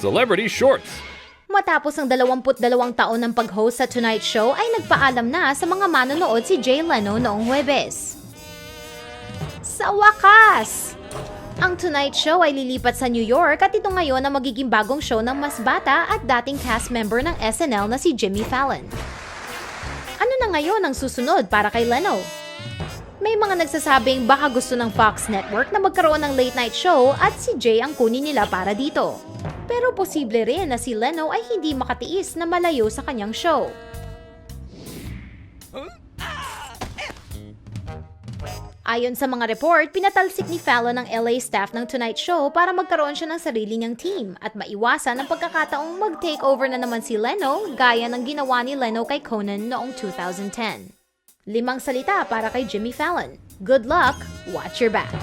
Celebrity Shorts. Matapos ang 22 taon ng pag-host sa Tonight Show ay nagpaalam na sa mga manonood si Jay Leno noong Huwebes. Sa wakas! Ang Tonight Show ay lilipat sa New York at ito ngayon ang magiging bagong show ng mas bata at dating cast member ng SNL na si Jimmy Fallon. Ano na ngayon ang susunod para kay Leno? May mga nagsasabing baka gusto ng Fox Network na magkaroon ng late night show at si Jay ang kunin nila para dito. Pero posible rin na si Leno ay hindi makatiis na malayo sa kanyang show. Ayon sa mga report, pinatalsik ni Fallon ang LA staff ng Tonight Show para magkaroon siya ng sarili niyang team at maiwasan ang pagkakataong mag-take over na naman si Leno gaya ng ginawa ni Leno kay Conan noong 2010. Limang salita para kay Jimmy Fallon. Good luck, watch your back.